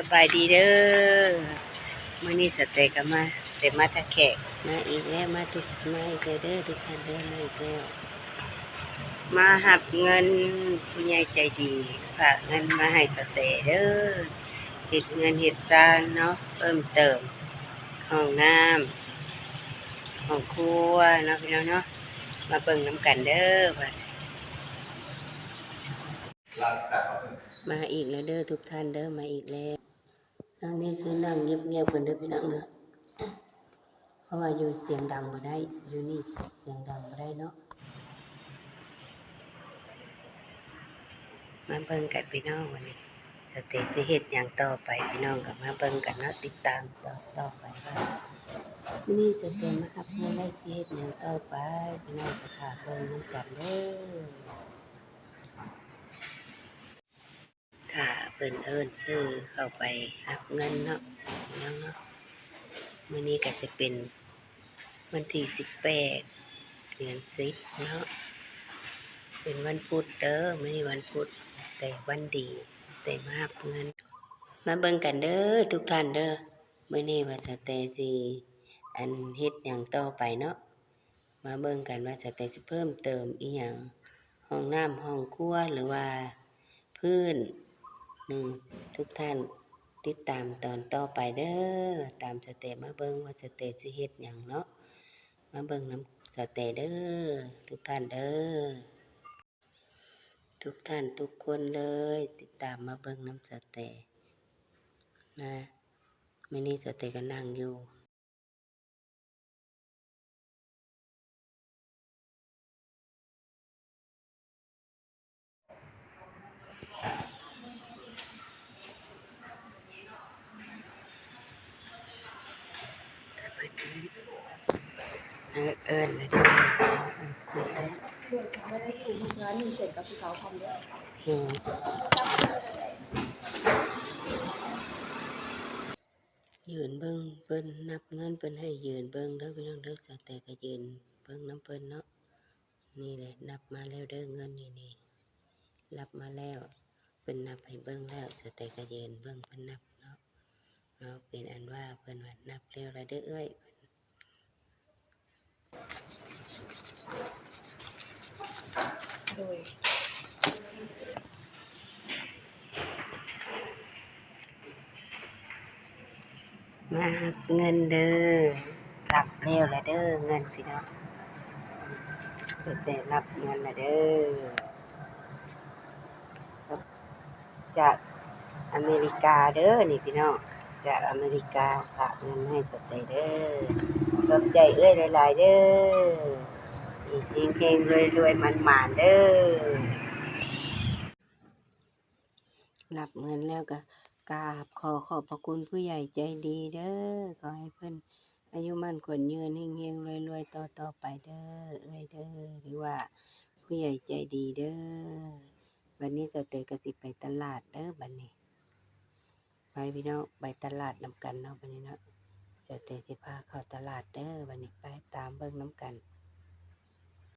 สบายดีเด้อมื่อนี้สเตกมาแต่มาทะแขกมาอีกแล้วมาทุกมาอีกแล้วเด้อทุกท่านเด้อมาอีกแล้วมาหับเงินผู้ใหญ่ใจดีฝากเงินมาให้สเต็กเด้อเห็ดเงินเห็ดซานเนาะเพิ่มเติมห้องน้ำห้องครัวเนาะพี่น้องเนาะมาเบิ่งน้ำกันเด้อว่ามาอีกแล้วเด้อทุกท่านเด้อมาอีกแล้ว นั่งนี่คือนั่งเงียบๆกันเด้อพี่น้องเด้อเพราะว่าอยู่เสียงดังบ่ได้อยู่นี่เสียงดังบ่ได้เนาะมาเบิ่งกันพี่น้องวันนี้สเตจสิเฮ็ดหยังต่อไปพี่น้องก็มาเบิ่งกันเนาะติดตามต่อต่อไปว่านี้จะเป็นมาครับเมื่อไรสิเฮ็ดหยังต่อไปพี่น้องก็พาเบิ่งนํกันเด้อ ถ้า เปิ่นเอิญซื้อเข้าไปหับเงินเนาะน้องเนาะมื้อนี้ก็จะเป็นวันที่สิบแปดเดือนสิบเนาะเป็นวันพุธเด้อมื้อนี้วันพุธแต่วันดีแต่มาหับเงิน มาเบิ่งกันเด้อทุกท่านเด้อมื้อนี้ว่าสเตสิอันเฮ็ดหยังต่อไปเนาะมาเบิ่งกันว่าสเตสิเพิ่มเติมอีหยังห้องน้ำห้องครัวหรือว่าพื้น อืมทุกท่านติดตามตอนต่อไปเด้อตามสเตมาเบิ้งว่าสเตปสิเฮ็ดอย่างเนาะมาเบิ้งน้ำสเตเด้อทุกท่านเด้อทุกท่านทุกคนเลย ติดตามมาเบิ้งน้ำสเตนะไม่นี่สเตก็นั่งอยู่ เออเอิญเลยเด้อเอิ้นสิเด้อร้านหนึ่งเสร็จกับพี่เขาทำด้วยอืมยืนเบิ่งเพิ่นนับเงินเพิ่นให้ยืนเบิ่งเด้อพี่น้องเด้อสแต่ก็ยืนเบิ่งน้ำเพิ่นเนาะนี่แหละนับมาแล้วเด้อเงินนี่นี่รับมาแล้วเพิ่นนับให้เบิ่งแล้วสแต่ก็ยืนเบิ่งเพิ่นนับเนาะเอาเป็นอันว่าเพิ่นว่านับแล้วละเด้อเอ้ย โดยมาเงินเด้อรับเร็วละเด้อเงินพี่น้องเพิ่รับเงินละเด้อจากอเมริกาเด้อนี่พี่น้องจากอเมริกาฝากเงินให้สเตเด้อ ขอบใจเอ้ยหลาย ๆ เด้ออีกเฮงๆรวยๆมันๆเด้อรับเงินแล้วก็กราบขอขอบพระคุณผู้ใหญ่ใจดีเด้อขอให้เพิ่นอายุมั่นขวัญยืนเฮงๆรวยๆต่อต่อๆไปเด้อเอ้ยเด้อหรือว่าผู้ใหญ่ใจดีเด้อบัดนี้สเตย์ก็สิไปตลาดเด้อบัดนี้ ไปพี่น้องไปตลาดนำกันเนาะบัดนี้เนาะ จะเตย์สิพาเข้าตลาดเด้อวันนี้ไปตามเบิ่งน้ำกัน